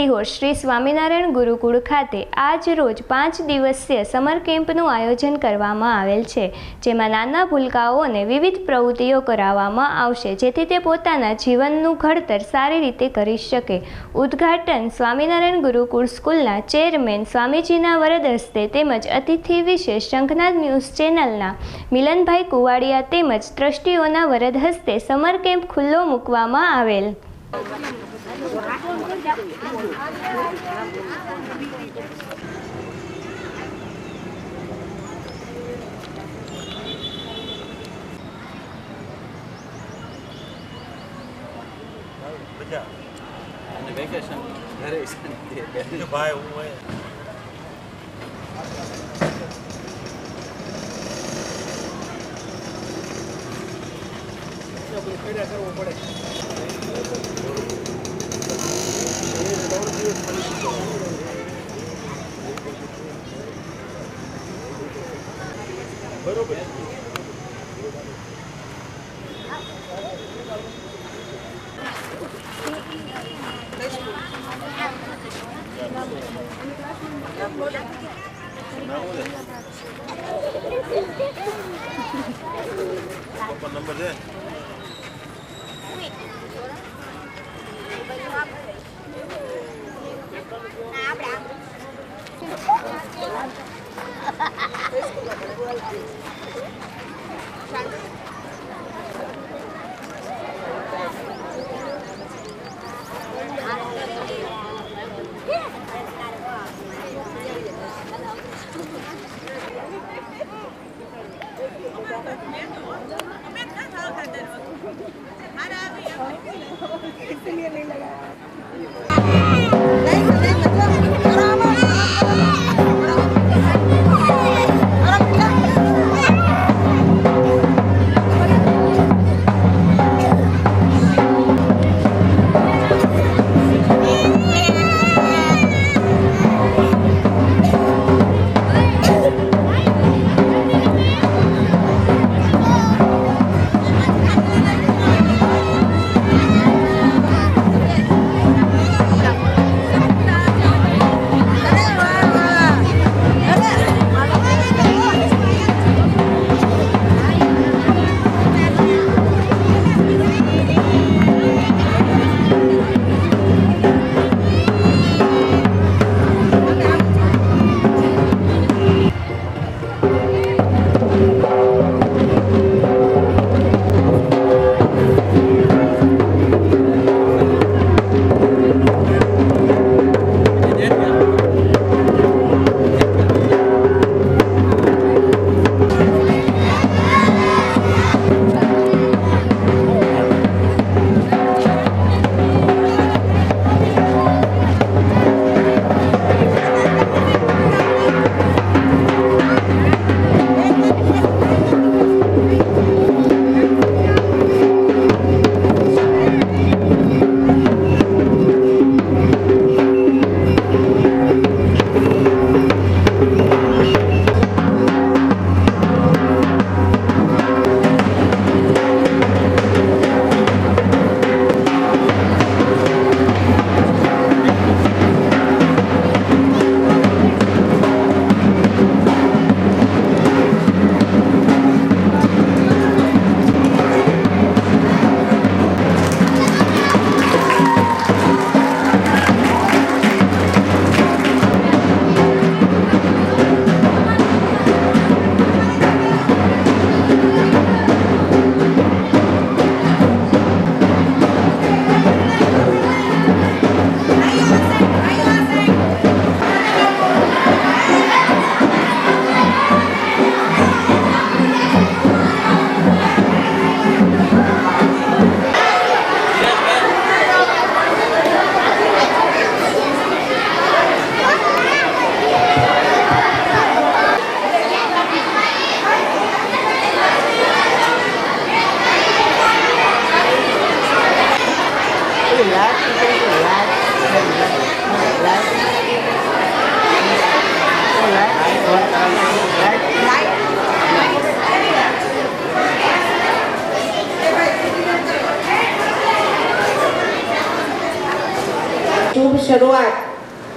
સિહોર શ્રી સ્વામિનારાયણ ગુરુકુળ ખાતે આજ રોજ પાંચ દિવસીય સમર કેમ્પનું આયોજન કરવામાં આવેલ છે, જેમાં નાના ભૂલકાઓને વિવિધ પ્રવૃત્તિઓ કરાવવામાં આવશે, જેથી તે પોતાના જીવનનું ઘડતર સારી રીતે કરી શકે. ઉદ્ઘાટન સ્વામિનારાયણ ગુરુકુળ સ્કૂલના ચેરમેન સ્વામીજીના વરદ હસ્તે તેમજ અતિથિ વિશેષ શંખનાદ ન્યૂઝ ચેનલના મિલનભાઈ કુવાડિયા તેમજ ટ્રસ્ટીઓના વરદ હસ્તે સમર કેમ્પ ખુલ્લો મૂકવામાં આવેલ. અને વેકેશન ઘરે શાંતિ આવે. ભાઈ હું હોય 여러분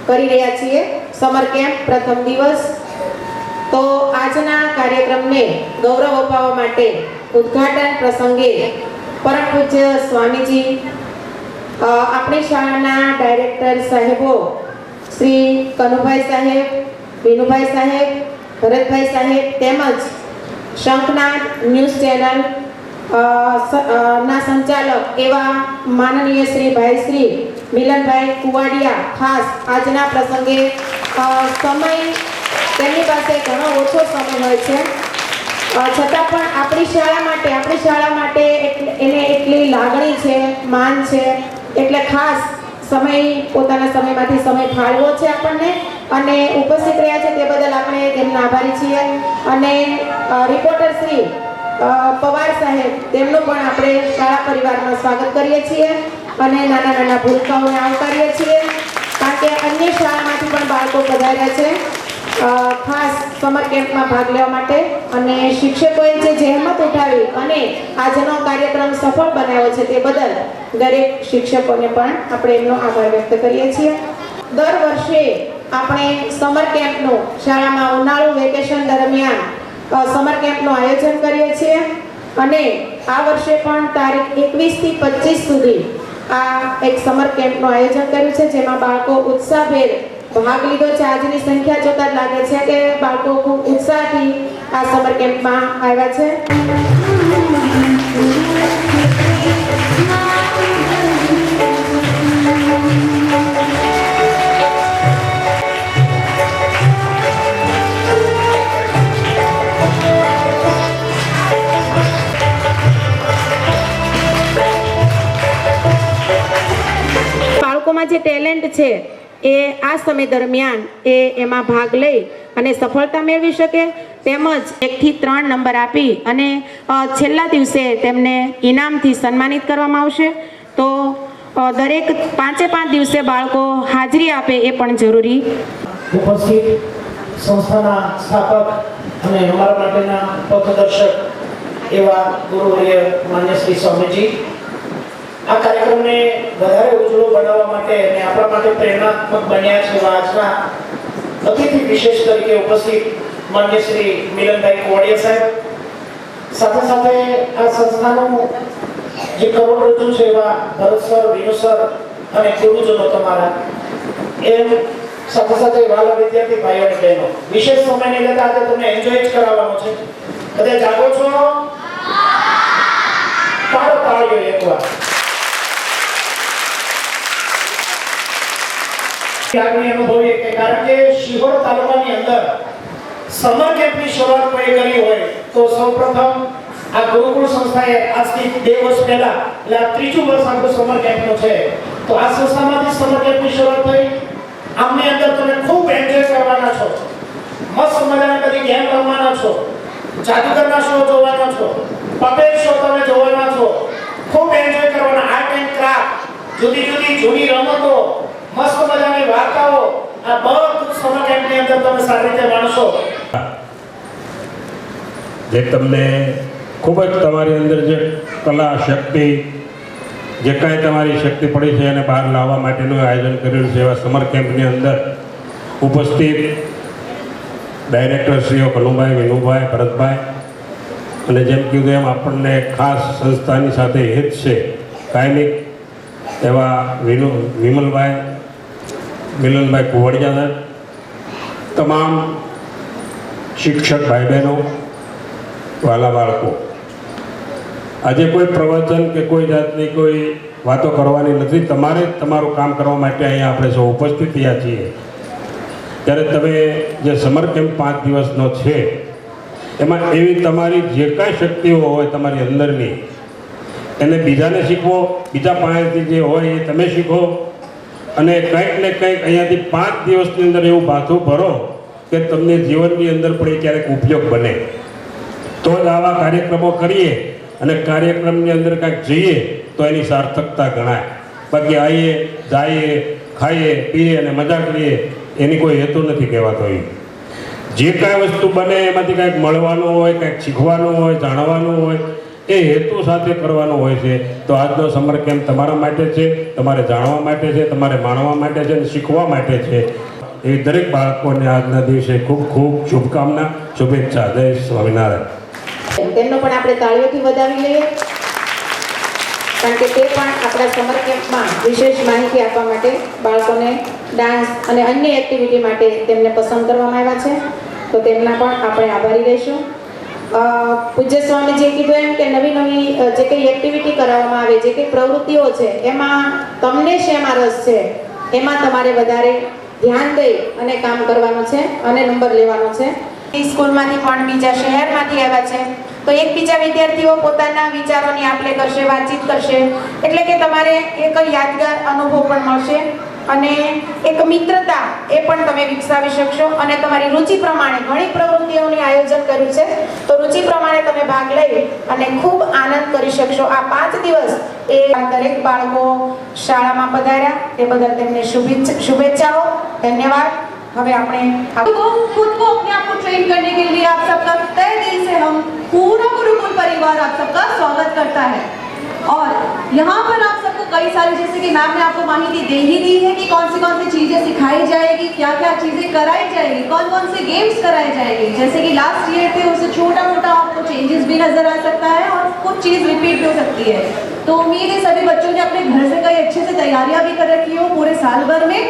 કરી રહ્યા છીએ. સમર કેમ્પ પ્રથમ દિવસ. તો આજના કાર્યક્રમને ગૌરવ અપાવવા માટે ઉદ્ઘાટન પ્રસંગે પરમ પૂજ્ય સ્વામીજી આપણી શાળાના ડાયરેક્ટર સાહેબો, શ્રી કનુભાઈ સાહેબ, વિનુભાઈ સાહેબ, ભરતભાઈ સાહેબ તેમજ શંખનાથ ન્યૂઝ ચેનલ ના સંચાલક એવા માનનીય શ્રી ભાઈ શ્રી મિલનભાઈ કુવાડિયા, ખાસ આજના પ્રસંગે સમય, તેમની પાસે ઘણો ઓછો સમય હોય છે. છતાં પણ આપણી શાળા માટે, આપણી શાળા માટે એને એટલી લાગણી છે, માન છે, એટલે ખાસ સમય, પોતાના સમયમાંથી સમય ફાળવો છે આપણને. અને ઉપસ્થિત રહ્યા છે તે બદલ આપણે તેમના આભારી છીએ. અને રિપોર્ટર શ્રી પવાર સાહેબ, તેમનું પણ આપણે શાળા પરિવારમાં સ્વાગત કરીએ છીએ. અને નાના નાના ભૂલકાઓને આવકારીએ છીએ. કારણ કે અન્ય શાળામાંથી પણ બાળકો પધાર્યા છે. ખાસ સમર કેમ્પમાં ભાગ લેવા માટે. અને શિક્ષકોએ જે જહેમત ઉઠાવી અને આજનો કાર્યક્રમ સફળ બનાવ્યો છે તે બદલ દરેક શિક્ષકોને પણ આપણે એમનો આભાર વ્યક્ત કરીએ છીએ. દર વર્ષે આપણે સમર કેમ્પનું શાળામાં ઉનાળુ વેકેશન દરમિયાન સમર કેમ્પનું આયોજન કરીએ છીએ. અને આ વર્ષે પણ તારીખ એકવીસથી પચીસ સુધી આ એક સમર કેમ્પનું આયોજન કર્યું છે, જેમાં બાળકો ઉત્સાહભેર ભાગ લીધો છે. આજની સંખ્યા જોતા લાગે છે કે બાળકો ખૂબ ઉત્સાહથી આ સમર કેમ્પમાં આવ્યા છે. છે, એ આ સમય દરમિયાન એ એમાં ભાગ લઈ અને સફળતા મેળવી શકે તેમજ એકથી ત્રણ નંબર આપી અને છેલ્લા દિવસે તેમને ઇનામથી સન્માનિત કરવામાં આવશે. તો દરેક પાંચે પાંચ દિવસે બાળકો હાજરી આપે એ પણ જરૂરી. ઉપસ્થિત સંસ્થાના સ્થાપક અને અમારા માટેના પથદર્શક એવા ગુરુવર્ય માન્ય શ્રી સ્વામીજી આ કાર્યક્રમને વધારે ઉજળો બનાવવા માટે અને આપણા માટે પ્રેરણાત્મક બન્યા છે આજના અતિથિ વિશેષ તરીકે ઉપસ્થિત માન્ય શ્રી મિલનભાઈ કોડિયા સાહેબ. સાથે સાથે આ સંસ્થાનું જે કરોડરજ્જુ છે એવા ભરતસર સર, વિનુ સર અને ગુરુજનો તમારા, એમ સાથે સાથે વાલા વિદ્યાર્થી ભાઈઓ અને બહેનો, વિશેષ સમયની લેતા આજે તમને એન્જોય જ કરાવવાનો છે. બધા જાગો છો? પાડો પાડ્યો એકવાર. લાગણી અનુભવીએ કે કારણ કે શિહોર તાલુકાની અંદર સમર કેમ્પની શરૂઆત કોઈ કરી હોય તો સૌપ્રથમ આ ગુરુકુળ સંસ્થાએ આજથી બે વર્ષ પહેલા, એટલે આ ત્રીજું વર્ષ આપણું સમર કેમ્પનું છે. તો આ સંસ્થામાંથી સમર કેમ્પની શરૂઆત થઈ. આમની અંદર તમે ખૂબ એન્જોય કરવાના છો. મસ્ત મજાના બધી ગેમ રમવાના છો. જાદુગરના શો જોવાના છો. પપેટ શો તમે જોવાના છો. ખૂબ એન્જોય કરવાના. આર્ટ એન્ડ ક્રાફ્ટ જુદી જુદી જૂની રમતો. મસ્ત મજાની વાર્તાઓ. આ બધું સમર કેમ્પની અંદર તમે સારી રીતે માણશો જે તમને ખૂબ જ તમારી અંદર જે કલા, શક્તિ, જે કાંઈ તમારી શક્તિ પડી છે એને બહાર લાવવા માટેનું આયોજન કર્યું છે એવા સમર કેમ્પની અંદર ઉપસ્થિત ડાયરેક્ટરશ્રીઓ કનુભાઈ, વિનુભાઈ, ભરતભાઈ. અને જેમ કીધું એમ આપણને ખાસ સંસ્થાની સાથે હિત છે. કાયમિક એવા વિનુ વિમલભાઈ મિલનભાઈ કુવડિયા સાહેબ તમામ શિક્ષક ભાઈ બહેનો વાલા બાળકો. આજે કોઈ પ્રવચન કે કોઈ જાતની કોઈ વાતો કરવાની નથી. તમારે તમારું કામ કરવા માટે અહીંયા આપણે સૌ ઉપસ્થિત થયા છીએ. ત્યારે તમે જે સમર કેમ્પ પાંચ દિવસનો છે, એમાં એવી તમારી જે કાંઈ શક્તિઓ હોય તમારી અંદરની, એને બીજાને શીખવો, બીજા પાસેથી જે હોય એ તમે શીખો. અને કંઈક ને કંઈક અહીંયાથી પાંચ દિવસની અંદર એવું ભાથું ભરો કે તમને જીવનની અંદર પણ એ ક્યારેક ઉપયોગ બને. તો જ આવા કાર્યક્રમો કરીએ અને કાર્યક્રમની અંદર કાંઈક જઈએ તો એની સાર્થકતા ગણાય. બાકી આવીએ જઈએ, ખાઈએ, પીએ અને મજા કરીએ એની કોઈ હેતુ નથી કહેવાતો એ. જે કાંઈ વસ્તુ બને એમાંથી કાંઈક મળવાનું હોય, કાંઈક શીખવાનું હોય, જાણવાનું હોય એ હેતુ સાથે કરવાનો હોય છે. તો આજનો સમર કેમ્પ તમારા માટે છે, તમારે જાણવા માટે છે, તમારે માણવા માટે છે અને શીખવા માટે છે. એ દરેક બાળકોને આજના દિવસે ખૂબ ખૂબ શુભકામના, શુભેચ્છા. જય સ્વામિનારાયણ. તેમનો પણ આપણે તાળીઓથી વધાવી લઈએ. કારણ કે તે પણ આપણા સમર કેમ્પમાં વિશેષ માહિતી આપવા માટે બાળકોને ડાન્સ અને અન્ય એક્ટિવિટી માટે તેમને પસંદ કરવામાં આવ્યા છે. તો તેમના પણ આપણે આભારી રહીશું. પૂજ્ય સ્વામીજીએ કીધું એમ કે નવી નવી જે કંઈ એક્ટિવિટી કરાવવામાં આવે, જે કંઈ પ્રવૃત્તિઓ છે, એમાં તમને શેમાં રસ છે, એમાં તમારે વધારે ધ્યાન દઈ અને કામ કરવાનું છે અને નંબર લેવાનો છે. સ્કૂલમાંથી પણ બીજા શહેરમાંથી આવ્યા છે. તો એકબીજા વિદ્યાર્થીઓ પોતાના વિચારોની આપલે કરશે, વાતચીત કરશે. એટલે કે તમારે એક યાદગાર અનુભવ પણ મળશે. અને એક મિત્રતા એ પણ તમે વિકસાવી શકશો. અને તમારી રુચિ પ્રમાણે ઘણી પ્રવૃત્તિઓનું આયોજન કર્યું છે. રુચિ પ્રમાણે તમે ભાગ લઈ અને ખૂબ આનંદ કરી શકશો આ પાંચ દિવસ એ દરેક બાળકો શાળામાં પધાર્યા એ બદલ તેમને શુભેચ્છા શુભેચ્છાઓ ધન્યવાદ હવે આપણે આ- को खुद को अपने आप को ट्रेन करने के लिए आप सबका तय दिल से हम पूरा गुरुकुल परिवार आप सबका स्वागत करता है और यहाँ पर आप सबको कई सारी जैसे कि मैम ने आपको माहिती दे ही दी है कि कौन सी कौन सी चीज़ें सिखाई जाएगी क्या क्या चीज़ें कराई जाएगी कौन कौन से गेम्स कराए जाएँगे। जैसे कि लास्ट ईयर थे, उससे छोटा मोटा आपको चेंजेस भी नज़र आ सकता है और कुछ चीज़ रिपीट भी हो सकती है। तो उम्मीद है सभी बच्चों ने अपने घर से कई अच्छे से तैयारियाँ भी कर रखी हो पूरे साल भर में।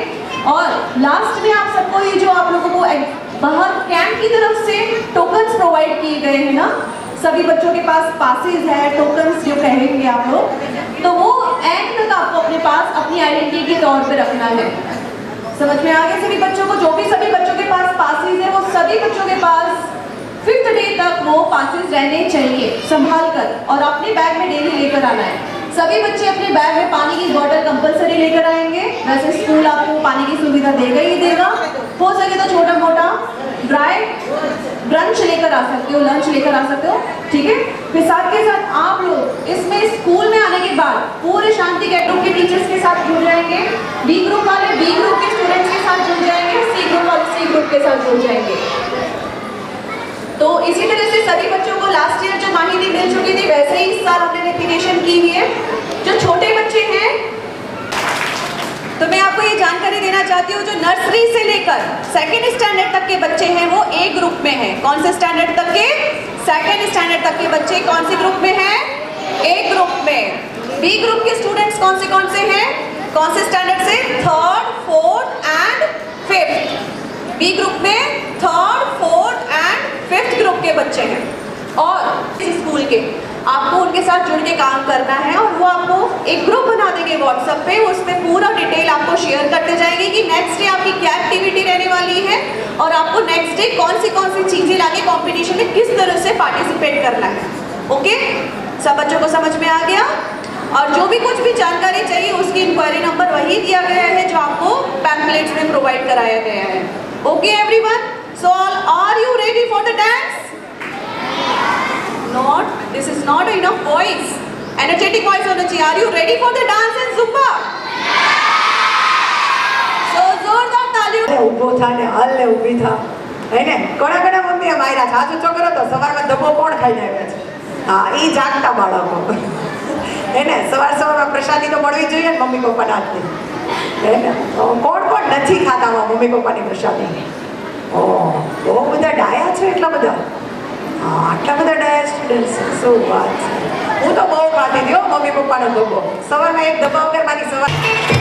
और लास्ट में आप सबको ये जो आप लोगों को बाहर कैंप की तरफ़ से टोकन्स प्रोवाइड किए गए हैं ना सभी बच्चों के पास पासेस है टोकन्स जो कहेंगे आप लोग तो वो एंड तक आपको अपने पास अपनी आइडेंटिटी के तौर पे रखना है। समझ में आ गया सभी बच्चों को? जो भी सभी बच्चों के पास पासेस है, वो सभी बच्चों के पास फिफ्थ डे तक वो पासेस रहने चाहिए, संभाल कर, और अपने बैग में डेली लेकर आना है। सभी बच्चे अपने बैग में पानी की बॉटल कंपलसरी लेकर आएँगे। वैसे स्कूल आपको पानी की सुविधा देगा ही देगा। हो सके तो छोटा मोटा ड्राई ब्रंच लेकर आ सकते हो लंच लेकर आ सकते हो, ठीक है? फिर साथ के साथ आप लोग इसमें स्कूल में आने के बाद पूरे शांति के ग्रुप के टीचर्स के साथ जुड़ जाएँगे बी ग्रुप वाले बी ग्रुप के स्टूडेंट्स के साथ जुड़ जाएँगे सी ग्रुप वाले सी ग्रुप के साथ जुड़ जाएँगे। तो इसी तरह से सभी बच्चों को लास्ट ईयर जो माहिती मिल चुकी थी, वैसे ही इस साल हमने रेपिटेशन की हुई है जो छोटे बच्चे हैं तो मैं आपको ये जानकारी देना चाहती हूँ जो नर्सरी से लेकर सेकेंड स्टैंडर्ड तक के बच्चे हैं, वो ए ग्रुप में हैं। कौन से स्टैंडर्ड तक के? सेकेंड स्टैंडर्ड तक के बच्चे कौन से ग्रुप में हैं? ए ग्रुप में। बी ग्रुप के स्टूडेंट्स कौन से कौन से हैं? कौन से स्टैंडर्ड से? Third fourth and fifth B group में third fourth and fifth group के बच्चे हैं। और इस स्कूल के, आपको उनके साथ जुड़ के काम करना है और वो आपको एक ग्रुप बना देंगे व्हाट्सएप पे उस पर डिटेल आपको शेयर करते जाएँगे कि नेक्स्ट डे आपकी क्या एक्टिविटी रहने वाली है और आपको नेक्स्ट डे कौन सी कौन सी चीज़ें लाके कंपटीशन में किस तरह से पार्टिसिपेट करना है। ओके सब बच्चों को समझ में आ गया? और जो भी कुछ भी जानकारी चाहिए, उसकी इंक्वायरी नंबर वही दिया गया है जो आपको पैम्पलेट्स में प्रोवाइड कराया गया है। Okay everyone so are you ready for the dance not, this is not enough voice. Energetic voice होना चाहिए। Are you ઊભો થા ને હાલ ને ઊભી થા. હે ને? ઘણા ઘણા મમ્મીએ માર્યા છે. આજુ છોકરો તો સવારમાં ધબો કોણ ખાઈ આવ્યા છે? હા એ જાગતા બાળકો. હે ને? સવાર સવારમાં પ્રસાદી તો મળવી જોઈએ ને મમ્મી પપ્પાના હાથની હે ને? કોણ કોણ નથી ખાતા મમ્મી પપ્પાની પ્રસાદી? ઓ, બહુ બધા ડાયા છે એટલા બધા? આટલા બધા ડાયા સ્ટુડન્ટ્સ શું વાત છે? હું તો બહુ ખાતી હતી મમ્મી પપ્પાનો ધબ્બો સવારમાં એક ધબા વગર મારી સવાર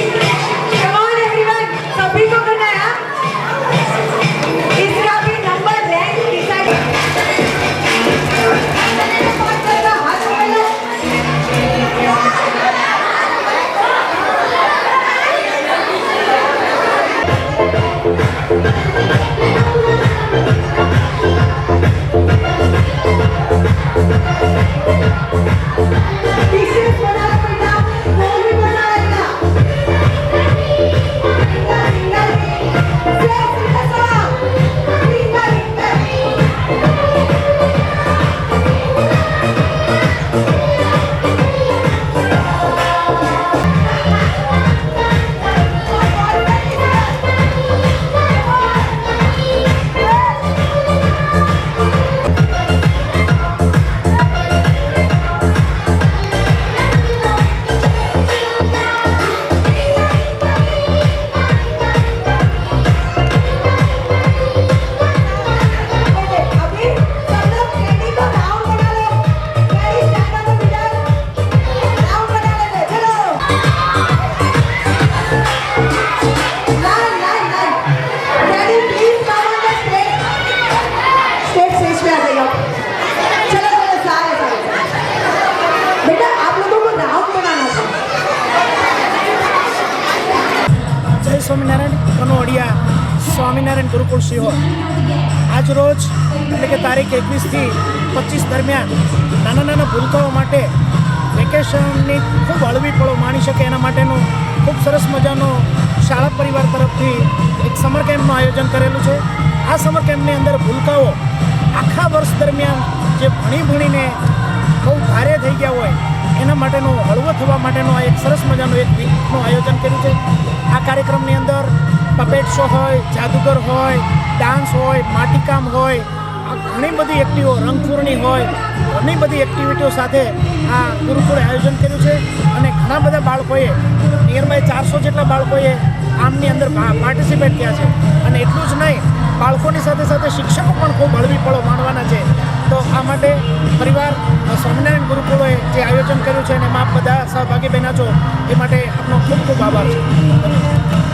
Thank you. વડિયા સ્વામિનારાયણ ગુરુકુળ આજ રોજ, એટલે કે તારીખ એકવીસથી પચીસ દરમિયાન, નાના નાના ભૂલકાઓ માટે વેકેશનની ખૂબ હળવી પળો માણી શકે એના માટેનું ખૂબ સરસ મજાનો શાળા પરિવાર તરફથી એક સમર કેમ્પનું આયોજન કરેલું છે. આ સમર કેમ્પની અંદર ભૂલકાઓ આખા વર્ષ દરમિયાન જે ભણી ભણીને બહુ ભારે થઈ ગયા હોય, એના માટેનું હળવો થવા માટેનું આ એક સરસ મજાનું એક વીકનું આયોજન કર્યું. કાર્યક્રમની અંદર પપેટ શો હોય, જાદુગર હોય ડાન્સ હોય, માટીકામ હોય, આ ઘણી બધી એક્ટિવો રંગપૂર્ણી હોય, ઘણી બધી એક્ટિવિટીઓ સાથે આ ગુરુકુળે આયોજન કર્યું છે અને ઘણા બધા બાળકોએ નિયર બાય ચારસો જેટલા બાળકોએ આમની અંદર પાર્ટિસિપેટ થયા છે. અને એટલું જ નહીં, બાળકોની સાથે સાથે શિક્ષકો પણ ખૂબ હળવી પળો માણવાના છે. તો આ માટે પરિવાર સ્વામિનારાયણ ગુરુકુળોએ જે આયોજન કર્યું છે અને એમાં બધા સહભાગી બહેના છો, એ માટે આપનો ખૂબ ખૂબ આભાર છે.